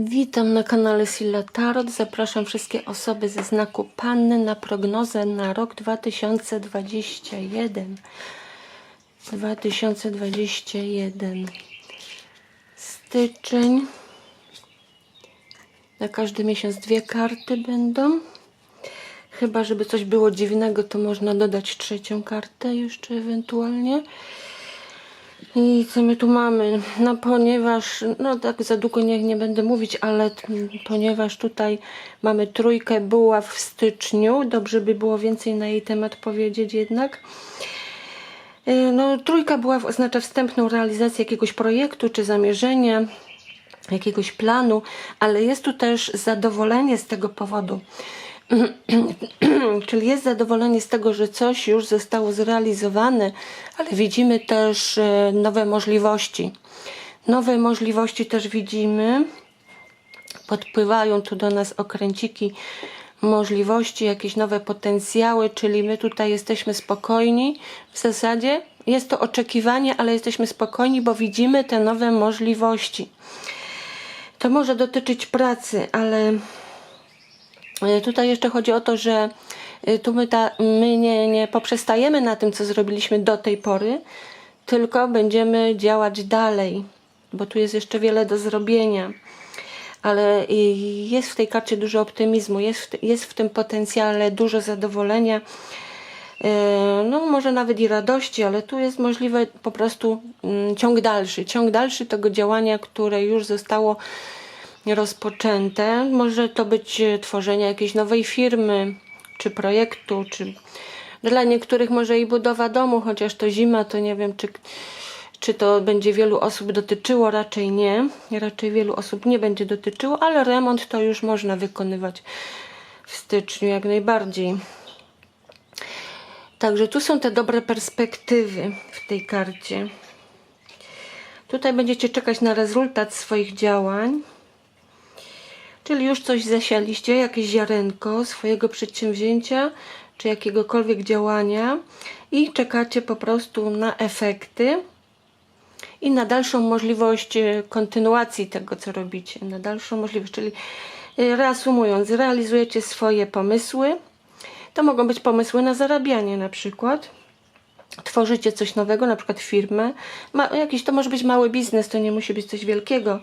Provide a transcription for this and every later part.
Witam na kanale Silla Tarot. Zapraszam wszystkie osoby ze znaku Panny na prognozę na rok 2021. 2021. Styczeń. Na każdy miesiąc dwie karty będą. Chyba, żeby coś było dziwnego, to można dodać trzecią kartę jeszcze ewentualnie. I co my tu mamy? No ponieważ, no tak za długo nie, nie będę mówić, ale ponieważ tutaj mamy trójkę buław w styczniu, dobrze by było więcej na jej temat powiedzieć jednak. E, No trójka buław oznacza wstępną realizację jakiegoś projektu czy zamierzenia, jakiegoś planu, ale jest tu też zadowolenie z tego powodu. Czyli jest zadowolenie z tego, że coś już zostało zrealizowane, ale widzimy też e, nowe możliwości. Nowe możliwości też widzimy. Podpływają tu do nas okręciki możliwości, jakieś nowe potencjały, czyli my tutaj jesteśmy spokojni. W zasadzie jest to oczekiwanie, ale jesteśmy spokojni, bo widzimy te nowe możliwości. To może dotyczyć pracy, ale Tutaj jeszcze chodzi o to, że e, tu my, ta, my nie, nie poprzestajemy na tym, co zrobiliśmy do tej pory, tylko będziemy działać dalej, bo tu jest jeszcze wiele do zrobienia. Ale y, jest w tej karcie dużo optymizmu, jest w, jest w tym potencjale dużo zadowolenia, no może nawet i radości, ale tu jest możliwe po prostu mm, ciąg dalszy, ciąg dalszy tego działania, które już zostało rozpoczęte. Może to być e, tworzenie jakiejś nowej firmy, czy projektu, czy dla niektórych może i budowa domu, chociaż to zima, to nie wiem, czy, czy to będzie wielu osób dotyczyło, raczej nie. Raczej wielu osób nie będzie dotyczyło, ale remont to już można wykonywać w styczniu jak najbardziej. Także tu są te dobre perspektywy w tej karcie. Tutaj będziecie czekać na rezultat swoich działań. Czyli już coś zasialiście, jakieś ziarenko swojego przedsięwzięcia czy jakiegokolwiek działania i czekacie po prostu na efekty i na dalszą możliwość e, kontynuacji tego, co robicie. Na dalszą możliwość, czyli e, reasumując, realizujecie swoje pomysły. To mogą być pomysły na zarabianie na przykład tworzycie coś nowego, na przykład firmę, ma, jakiś to może być mały biznes, to nie musi być coś wielkiego,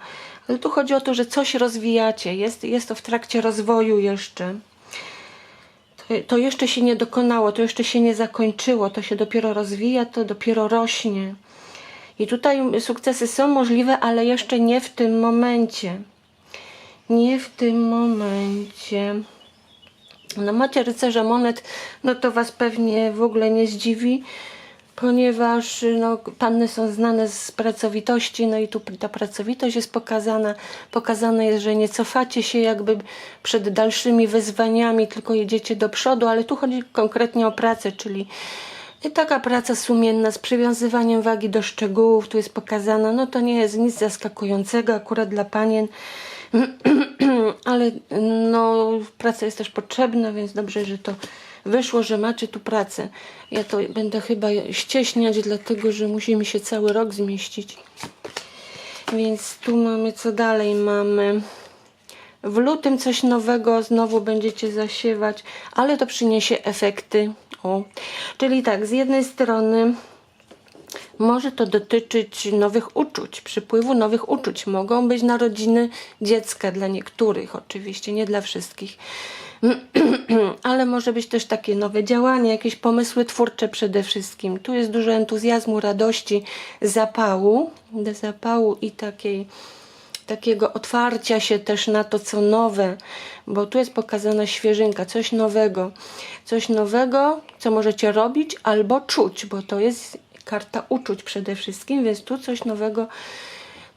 ale tu chodzi o to, że coś rozwijacie, jest, jest to w trakcie rozwoju jeszcze. To, to jeszcze się nie dokonało, to jeszcze się nie zakończyło, to się dopiero rozwija, to dopiero rośnie. I tutaj sukcesy są możliwe, ale jeszcze nie w tym momencie. Nie w tym momencie. No macie rycerza monet, no to was pewnie w ogóle nie zdziwi, ponieważ no, panny są znane z pracowitości, no i tu ta pracowitość jest pokazana. Pokazane jest, że nie cofacie się jakby przed dalszymi wyzwaniami, tylko jedziecie do przodu, ale tu chodzi konkretnie o pracę, czyli taka praca sumienna z przywiązywaniem wagi do szczegółów, tu jest pokazana, no to nie jest nic zaskakującego akurat dla panien, ale no, praca jest też potrzebna, więc dobrze, że to wyszło, że macie tu pracę. Ja to będę chyba ścieśniać, dlatego że musi mi się cały rok zmieścić. Więc tu mamy, co dalej mamy. W lutym coś nowego znowu będziecie zasiewać, ale to przyniesie efekty. O. Czyli tak, z jednej strony może to dotyczyć nowych uczuć, przypływu nowych uczuć. Mogą być narodziny dziecka dla niektórych, oczywiście, nie dla wszystkich. Ale może być też takie nowe działania, jakieś pomysły twórcze przede wszystkim. Tu jest dużo entuzjazmu, radości, zapału, zapału i takiej, takiego otwarcia się też na to, co nowe, bo tu jest pokazana świeżynka, coś nowego. Coś nowego, co możecie robić albo czuć, bo to jest karta uczuć przede wszystkim, więc tu coś nowego.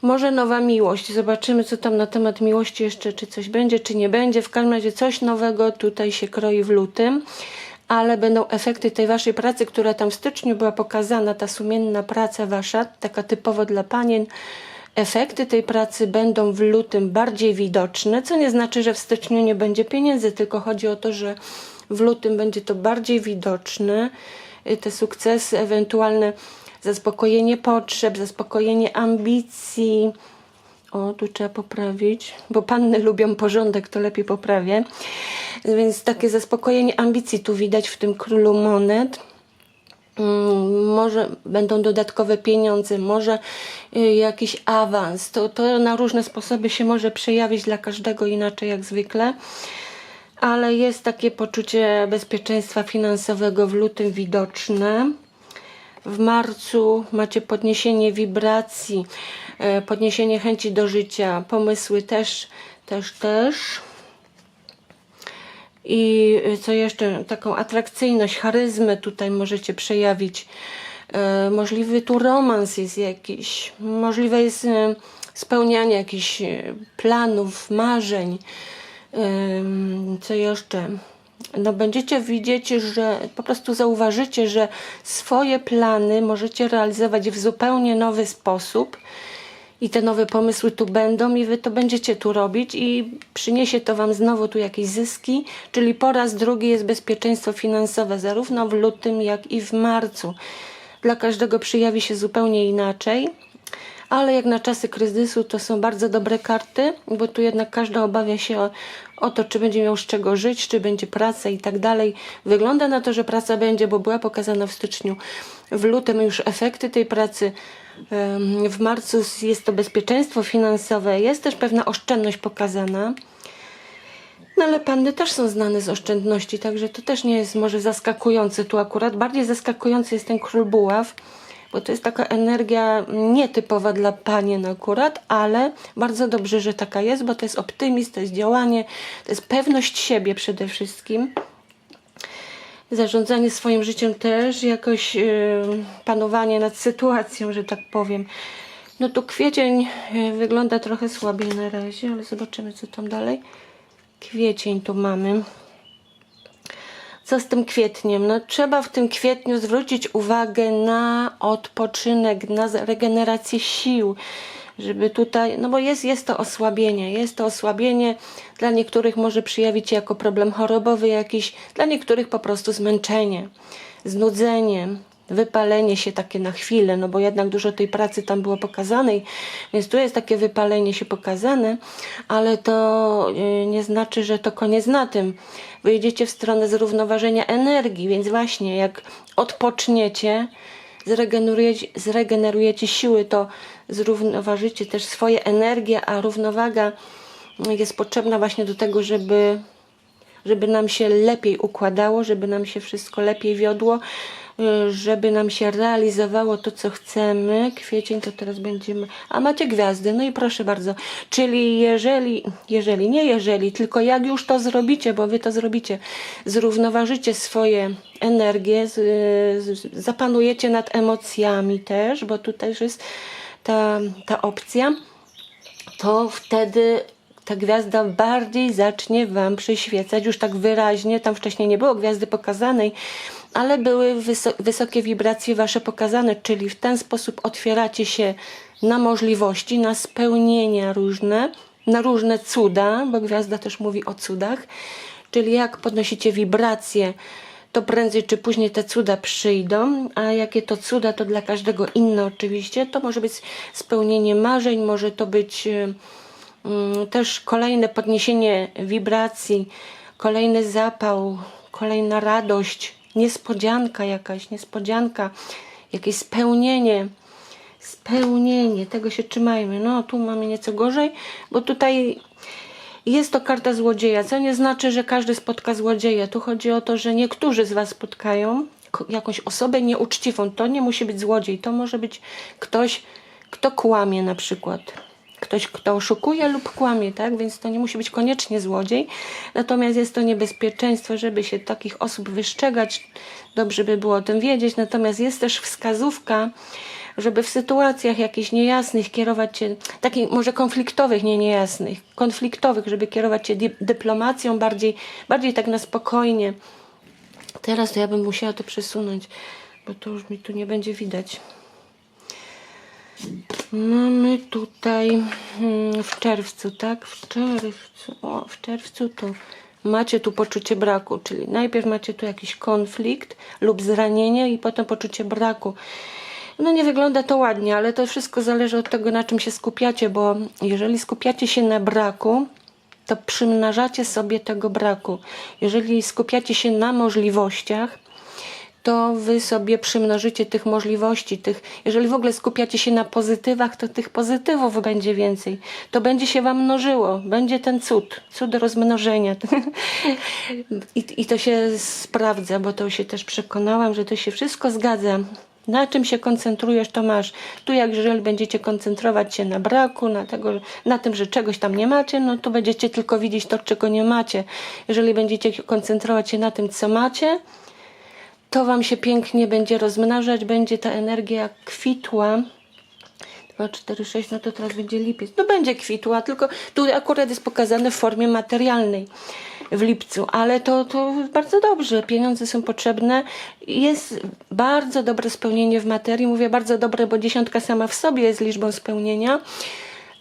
Może nowa miłość. Zobaczymy, co tam na temat miłości jeszcze, czy coś będzie, czy nie będzie. W każdym razie coś nowego tutaj się kroi w lutym, ale będą efekty tej waszej pracy, która tam w styczniu była pokazana, ta sumienna praca wasza, taka typowo dla panien. Efekty tej pracy będą w lutym bardziej widoczne, co nie znaczy, że w styczniu nie będzie pieniędzy, tylko chodzi o to, że w lutym będzie to bardziej widoczne. Y, Te sukcesy, ewentualne zaspokojenie potrzeb, zaspokojenie ambicji, O, tu trzeba poprawić, bo panny lubią porządek, to lepiej poprawię. Więc takie zaspokojenie ambicji tu widać w tym królu monet. Mm, Może będą dodatkowe pieniądze, może y, jakiś awans. To, to na różne sposoby się może przejawić dla każdego inaczej jak zwykle. Ale jest takie poczucie bezpieczeństwa finansowego w lutym widoczne. W marcu macie podniesienie wibracji, e, podniesienie chęci do życia, pomysły też, też, też. I co jeszcze? Taką atrakcyjność, charyzmę tutaj możecie przejawić. E, Możliwy tu romans jest jakiś. Możliwe jest e, spełnianie jakichś planów, marzeń. Co jeszcze? No będziecie widzieć, że po prostu zauważycie, że swoje plany możecie realizować w zupełnie nowy sposób i te nowe pomysły tu będą i wy to będziecie tu robić i przyniesie to wam znowu tu jakieś zyski, czyli po raz drugi jest bezpieczeństwo finansowe zarówno w lutym jak i w marcu. Dla każdego przyjawi się zupełnie inaczej. Ale jak na czasy kryzysu to są bardzo dobre karty, bo tu jednak każdy obawia się o, o to, czy będzie miał z czego żyć, czy będzie praca i tak dalej. Wygląda na to, że praca będzie, bo była pokazana w styczniu. W lutym już efekty tej pracy. W marcu jest to bezpieczeństwo finansowe, jest też pewna oszczędność pokazana. No ale panny też są znane z oszczędności, także to też nie jest może zaskakujące tu akurat. Bardziej zaskakujący jest ten król buław, bo to jest taka energia nietypowa dla panien akurat, ale bardzo dobrze, że taka jest, bo to jest optymizm, to jest działanie, to jest pewność siebie przede wszystkim. Zarządzanie swoim życiem też, jakoś yy, panowanie nad sytuacją, że tak powiem. No tu kwiecień yy, wygląda trochę słabiej na razie, ale zobaczymy co tam dalej. Kwiecień tu mamy. Co z tym kwietniem? No, trzeba w tym kwietniu zwrócić uwagę na odpoczynek, na regenerację sił, żeby tutaj, no bo jest, jest to osłabienie, jest to osłabienie, dla niektórych może przyjawić się jako problem chorobowy jakiś, dla niektórych po prostu zmęczenie, znudzenie, wypalenie się takie na chwilę, no bo jednak dużo tej pracy tam było pokazanej, więc tu jest takie wypalenie się pokazane, ale to y, nie znaczy, że to koniec na tym. Wyjdziecie w stronę zrównoważenia energii, więc właśnie jak odpoczniecie, zregenerujecie, zregenerujecie siły, to zrównoważycie też swoje energie, a równowaga jest potrzebna właśnie do tego, żeby żeby nam się lepiej układało, żeby nam się wszystko lepiej wiodło, żeby nam się realizowało to, co chcemy. Kwiecień to teraz będziemy. A macie gwiazdy, no i proszę bardzo. Czyli jeżeli, jeżeli, nie jeżeli, tylko jak już to zrobicie, bo wy to zrobicie, zrównoważycie swoje energie, z, z, zapanujecie nad emocjami też, bo tu też jest ta, ta opcja to wtedy ta gwiazda bardziej zacznie Wam przyświecać, już tak wyraźnie. Tam wcześniej nie było gwiazdy pokazanej, ale były wyso- wysokie wibracje Wasze pokazane, czyli w ten sposób otwieracie się na możliwości, na spełnienia różne, na różne cuda, bo gwiazda też mówi o cudach, czyli jak podnosicie wibracje, to prędzej czy później te cuda przyjdą, a jakie to cuda, to dla każdego inne oczywiście. To może być spełnienie marzeń, może to być mm, też kolejne podniesienie wibracji, kolejny zapał, kolejna radość, niespodzianka jakaś, niespodzianka, jakieś spełnienie. Spełnienie, tego się trzymajmy. No, tu mamy nieco gorzej, bo tutaj jest to karta złodzieja, co nie znaczy, że każdy spotka złodzieja. Tu chodzi o to, że niektórzy z Was spotkają jakąś osobę nieuczciwą. To nie musi być złodziej, to może być ktoś, kto kłamie na przykład. Ktoś, kto oszukuje lub kłamie, tak? Więc to nie musi być koniecznie złodziej. Natomiast jest to niebezpieczeństwo, żeby się takich osób wystrzegać. Dobrze by było o tym wiedzieć. Natomiast jest też wskazówka, żeby w sytuacjach jakichś niejasnych kierować się, takich może konfliktowych, nie niejasnych, konfliktowych, żeby kierować się dyplomacją bardziej, bardziej tak na spokojnie. Teraz to ja bym musiała to przesunąć, bo to już mi tu nie będzie widać. Mamy tutaj mm, w czerwcu, tak? W czerwcu, o, w czerwcu to macie tu poczucie braku, czyli najpierw macie tu jakiś konflikt lub zranienie i potem poczucie braku. No nie wygląda to ładnie, ale to wszystko zależy od tego, na czym się skupiacie, bo jeżeli skupiacie się na braku, to przymnażacie sobie tego braku. Jeżeli skupiacie się na możliwościach, to wy sobie przymnożycie tych możliwości, tych, jeżeli w ogóle skupiacie się na pozytywach, to tych pozytywów będzie więcej. To będzie się wam mnożyło, będzie ten cud, cud rozmnożenia. I, I to się sprawdza, bo to się też przekonałam, że to się wszystko zgadza. Na czym się koncentrujesz, to masz. Tu jak jeżeli będziecie koncentrować się na braku, na, tego, na tym, że czegoś tam nie macie, no to będziecie tylko widzieć to, czego nie macie. Jeżeli będziecie koncentrować się na tym, co macie, to Wam się pięknie będzie rozmnażać, będzie ta energia kwitła. 2, 4, 6, no to teraz będzie lipiec. No będzie kwitła, tylko tu akurat jest pokazane w formie materialnej w lipcu, ale to, to bardzo dobrze. Pieniądze są potrzebne. Jest bardzo dobre spełnienie w materii. Mówię bardzo dobre, bo dziesiątka sama w sobie jest liczbą spełnienia.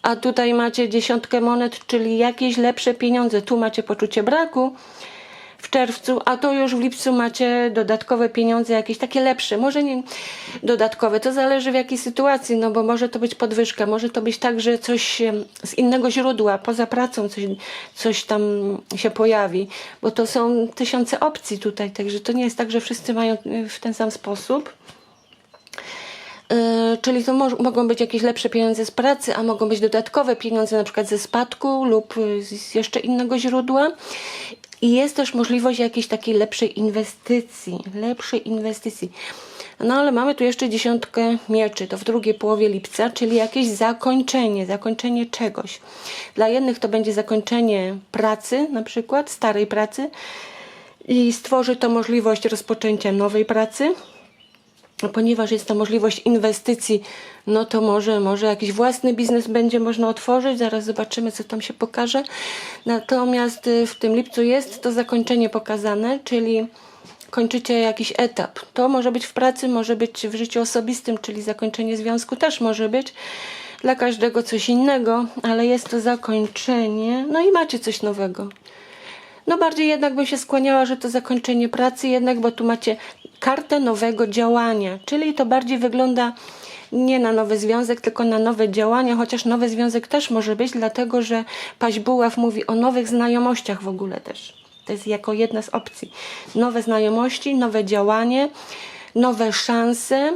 A tutaj macie dziesiątkę monet, czyli jakieś lepsze pieniądze. Tu macie poczucie braku w czerwcu, a to już w lipcu macie dodatkowe pieniądze, jakieś takie lepsze, może nie dodatkowe, to zależy w jakiej sytuacji, no bo może to być podwyżka, może to być tak, że coś z innego źródła, poza pracą coś, coś tam się pojawi, bo to są tysiące opcji tutaj, także to nie jest tak, że wszyscy mają y, w ten sam sposób. Yy, czyli to mo- mogą być jakieś lepsze pieniądze z pracy, a mogą być dodatkowe pieniądze na przykład ze spadku lub y, z jeszcze innego źródła. I jest też możliwość jakiejś takiej lepszej inwestycji, lepszej inwestycji. No ale mamy tu jeszcze dziesiątkę mieczy, to w drugiej połowie lipca, czyli jakieś zakończenie, zakończenie czegoś. Dla jednych to będzie zakończenie pracy, na przykład starej pracy i stworzy to możliwość rozpoczęcia nowej pracy ponieważ jest to możliwość inwestycji, no to może, może jakiś własny biznes będzie można otworzyć. Zaraz zobaczymy, co tam się pokaże. Natomiast y, w tym lipcu jest to zakończenie pokazane, czyli kończycie jakiś etap. To może być w pracy, może być w życiu osobistym, czyli zakończenie związku też może być. Dla każdego coś innego, ale jest to zakończenie. No i macie coś nowego. No bardziej jednak bym się skłaniała, że to zakończenie pracy jednak, bo tu macie kartę nowego działania, czyli to bardziej wygląda nie na nowy związek, tylko na nowe działania, chociaż nowy związek też może być, dlatego że Paź Buław mówi o nowych znajomościach w ogóle też. To jest jako jedna z opcji. Nowe znajomości, nowe działanie, nowe szanse,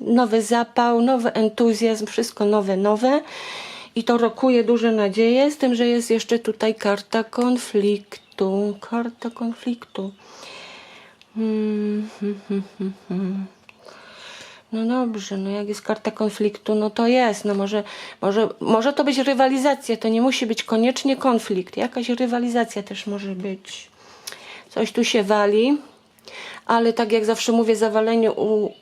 nowy zapał, nowy entuzjazm, wszystko nowe, nowe. I to rokuje duże nadzieje, z tym, że jest jeszcze tutaj karta konfliktu. Karta konfliktu. Hmm, hmm, hmm. No dobrze, no jak jest karta konfliktu, no to jest. No może, może, może to być rywalizacja, to nie musi być koniecznie konflikt. Jakaś rywalizacja też może być. Coś tu się wali, ale tak jak zawsze mówię, zawaleniu, u,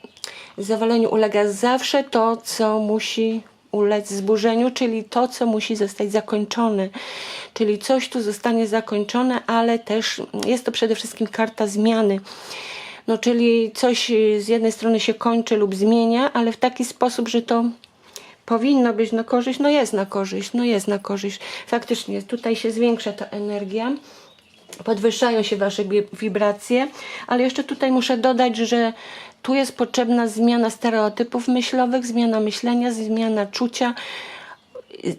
zawaleniu ulega zawsze to, co musi ulec zburzeniu, czyli to, co musi zostać zakończone. Czyli coś tu zostanie zakończone, ale też jest to przede wszystkim karta zmiany. No, czyli coś z jednej strony się kończy lub zmienia, ale w taki sposób, że to powinno być na korzyść, no jest na korzyść, no jest na korzyść. Faktycznie tutaj się zwiększa ta energia podwyższają się wasze wibracje, ale jeszcze tutaj muszę dodać, że tu jest potrzebna zmiana stereotypów myślowych, zmiana myślenia, zmiana czucia.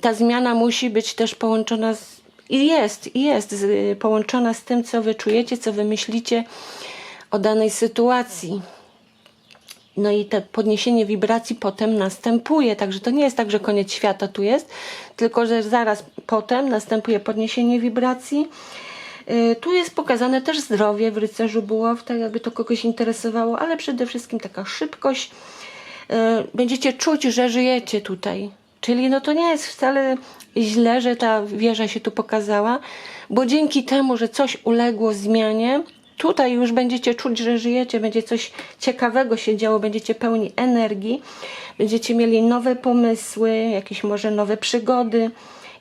Ta zmiana musi być też połączona z, i jest, i jest z, połączona z tym, co wy czujecie, co wy myślicie o danej sytuacji. No i to podniesienie wibracji potem następuje. Także to nie jest tak, że koniec świata tu jest, tylko że zaraz potem następuje podniesienie wibracji. Y, Tu jest pokazane też zdrowie w rycerzu buław, tak jakby to kogoś interesowało, ale przede wszystkim taka szybkość. Y, Będziecie czuć, że żyjecie tutaj. Czyli no to nie jest wcale źle, że ta wieża się tu pokazała, bo dzięki temu, że coś uległo zmianie, tutaj już będziecie czuć, że żyjecie, będzie coś ciekawego się działo, będziecie pełni energii, będziecie mieli nowe pomysły, jakieś może nowe przygody.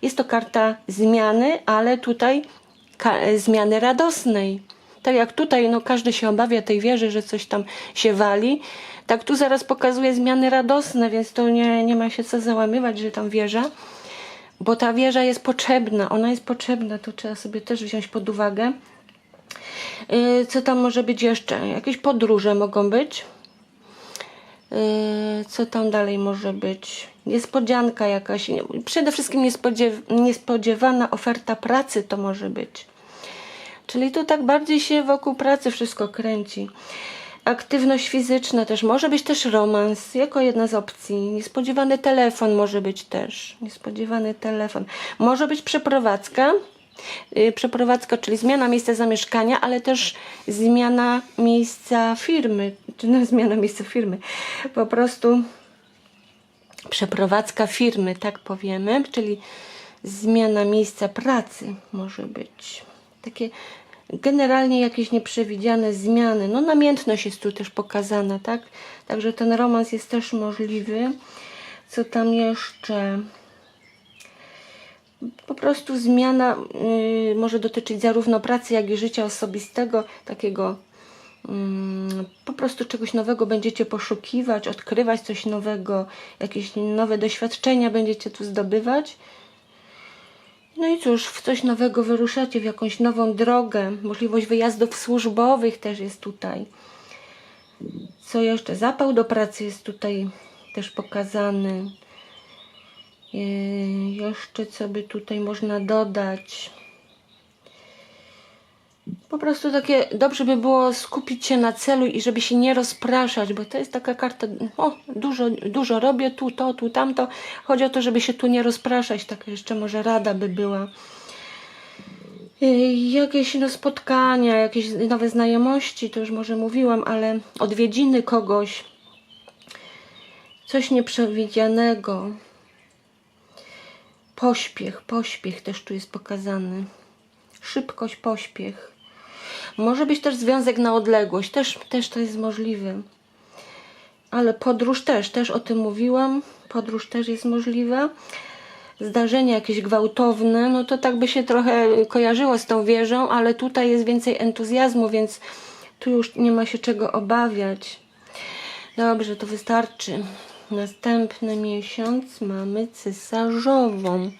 Jest to karta zmiany, ale tutaj zmiany radosnej. Tak jak tutaj, no każdy się obawia tej wieży, że coś tam się wali. Tak tu zaraz pokazuje zmiany radosne, więc to nie, nie ma się co załamywać, że tam wieża. Bo ta wieża jest potrzebna, ona jest potrzebna, to trzeba sobie też wziąć pod uwagę. Yy, Co tam może być jeszcze? Jakieś podróże mogą być. Yy, co tam dalej może być? Niespodzianka jakaś. Przede wszystkim niespodziew niespodziewana oferta pracy to może być. Czyli tu tak bardziej się wokół pracy wszystko kręci. Aktywność fizyczna też, może być też romans, jako jedna z opcji. Niespodziewany telefon może być też. Niespodziewany telefon. Może być przeprowadzka. Yy, Przeprowadzka, czyli zmiana miejsca zamieszkania, ale też zmiana miejsca firmy. Czy no, zmiana miejsca firmy. Po prostu przeprowadzka firmy, tak powiemy, czyli zmiana miejsca pracy może być. Takie generalnie jakieś nieprzewidziane zmiany. No namiętność jest tu też pokazana, tak? Także ten romans jest też możliwy. Co tam jeszcze? Po prostu zmiana y, może dotyczyć zarówno pracy, jak i życia osobistego, takiego po prostu czegoś nowego będziecie poszukiwać, odkrywać coś nowego, jakieś nowe doświadczenia będziecie tu zdobywać. No i cóż, w coś nowego wyruszacie, w jakąś nową drogę. Możliwość wyjazdów służbowych też jest tutaj. Co jeszcze? Zapał do pracy jest tutaj też pokazany. Yy, jeszcze co by tutaj można dodać? Po prostu takie dobrze by było skupić się na celu i żeby się nie rozpraszać, bo to jest taka karta, o, dużo, dużo robię, tu to, tu tamto. Chodzi o to, żeby się tu nie rozpraszać, taka jeszcze może rada by była. Jakieś no, spotkania, jakieś nowe znajomości, to już może mówiłam, ale odwiedziny kogoś, coś nieprzewidzianego. Pośpiech, pośpiech też tu jest pokazany. Szybkość, pośpiech. Może być też związek na odległość, też, też to jest możliwe. Ale podróż też, też o tym mówiłam. Podróż też jest możliwa. Zdarzenia jakieś gwałtowne, no to tak by się trochę kojarzyło z tą wieżą, ale tutaj jest więcej entuzjazmu, więc tu już nie ma się czego obawiać. Dobrze, to wystarczy. Następny miesiąc mamy cesarzową.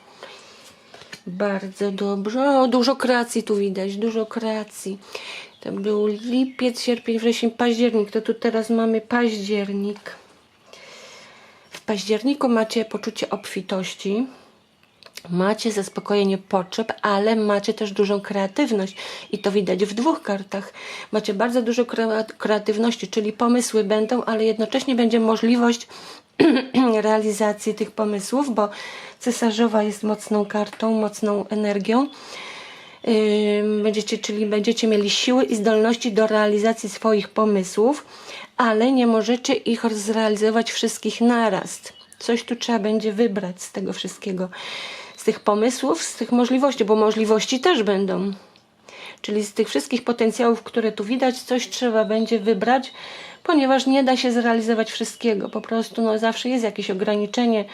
Bardzo dobrze. O, dużo kreacji tu widać, dużo kreacji. To był lipiec, sierpień, wrzesień, październik. To tu teraz mamy październik. W październiku macie poczucie obfitości. Macie zaspokojenie potrzeb, ale macie też dużą kreatywność i to widać w dwóch kartach. Macie bardzo dużo krea- kreatywności, czyli pomysły będą, ale jednocześnie będzie możliwość realizacji tych pomysłów, bo cesarzowa jest mocną kartą, mocną energią. Będziecie, czyli będziecie mieli siły i zdolności do realizacji swoich pomysłów, ale nie możecie ich zrealizować wszystkich naraz. Coś tu trzeba będzie wybrać z tego wszystkiego, z tych pomysłów, z tych możliwości, bo możliwości też będą. Czyli z tych wszystkich potencjałów, które tu widać, coś trzeba będzie wybrać, ponieważ nie da się zrealizować wszystkiego. Po prostu no, zawsze jest jakieś ograniczenie,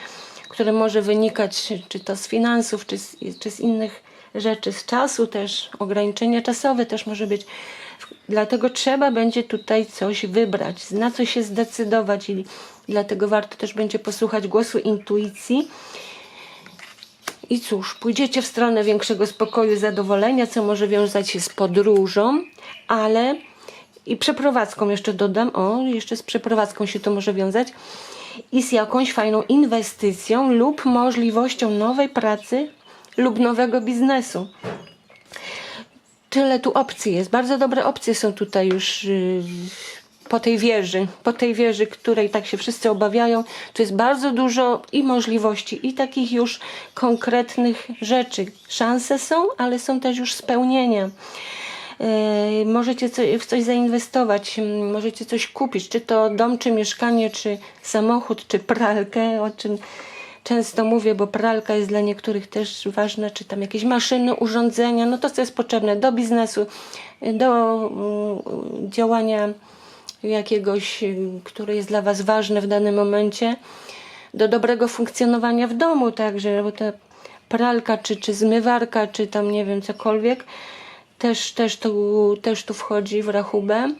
które może wynikać czy to z finansów, czy z, czy z innych rzeczy, z czasu też. Ograniczenie czasowe też może być. Dlatego trzeba będzie tutaj coś wybrać, na co się zdecydować i dlatego warto też będzie posłuchać głosu intuicji. I cóż, pójdziecie w stronę większego spokoju, zadowolenia, co może wiązać się z podróżą, ale i przeprowadzką jeszcze dodam, o, jeszcze z przeprowadzką się to może wiązać i z jakąś fajną inwestycją lub możliwością nowej pracy lub nowego biznesu. Tyle tu opcji jest. Bardzo dobre opcje są tutaj już yy, po tej wieży. Po tej wieży, której tak się wszyscy obawiają. Tu jest bardzo dużo i możliwości, i takich już konkretnych rzeczy. Szanse są, ale są też już spełnienia. Yy, możecie w coś zainwestować, mm, możecie coś kupić, czy to dom, czy mieszkanie, czy samochód, czy pralkę, o czym często mówię, bo pralka jest dla niektórych też ważna, czy tam jakieś maszyny, urządzenia, no to co jest potrzebne do biznesu, do mm, działania jakiegoś, które jest dla Was ważne w danym momencie, do dobrego funkcjonowania w domu także, bo ta pralka, czy, czy zmywarka, czy tam nie wiem, cokolwiek, też, też, tu, też tu wchodzi w rachubę.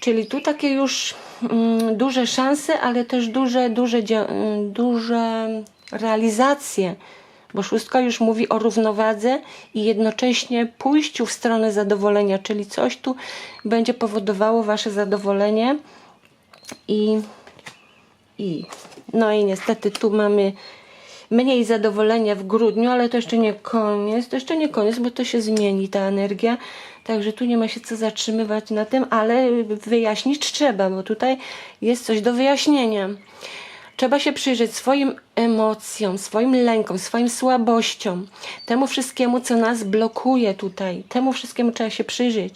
Czyli tu takie już mm, duże szanse, ale też duże, duże, mm, duże realizacje, bo szóstka już mówi o równowadze i jednocześnie pójściu w stronę zadowolenia, czyli coś tu będzie powodowało Wasze zadowolenie i i. No i niestety tu mamy mniej zadowolenia w grudniu, ale to jeszcze nie koniec. To jeszcze nie koniec, bo to się zmieni ta energia. Także tu nie ma się co zatrzymywać na tym, ale wyjaśnić trzeba, bo tutaj jest coś do wyjaśnienia. Trzeba się przyjrzeć swoim emocjom, swoim lękom, swoim słabościom, temu wszystkiemu, co nas blokuje tutaj. Temu wszystkiemu trzeba się przyjrzeć.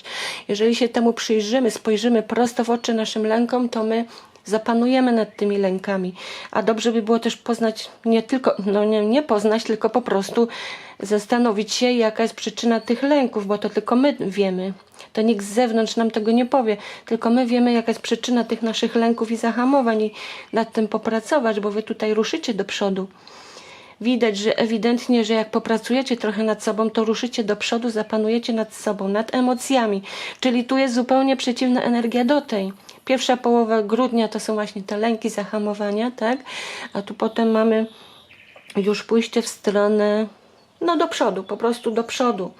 Jeżeli się temu przyjrzymy, spojrzymy prosto w oczy naszym lękom, to my zapanujemy nad tymi lękami. A dobrze by było też poznać, nie tylko, no nie, nie poznać, tylko po prostu zastanowić się, jaka jest przyczyna tych lęków, bo to tylko my wiemy. To nikt z zewnątrz nam tego nie powie, tylko my wiemy, jaka jest przyczyna tych naszych lęków i zahamowań i nad tym popracować, bo wy tutaj ruszycie do przodu. Widać, że ewidentnie, że jak popracujecie trochę nad sobą, to ruszycie do przodu, zapanujecie nad sobą, nad emocjami. Czyli tu jest zupełnie przeciwna energia do tej. Pierwsza połowa grudnia to są właśnie te lęki, zahamowania, tak? A tu potem mamy już pójście w stronę, no do przodu, po prostu do przodu.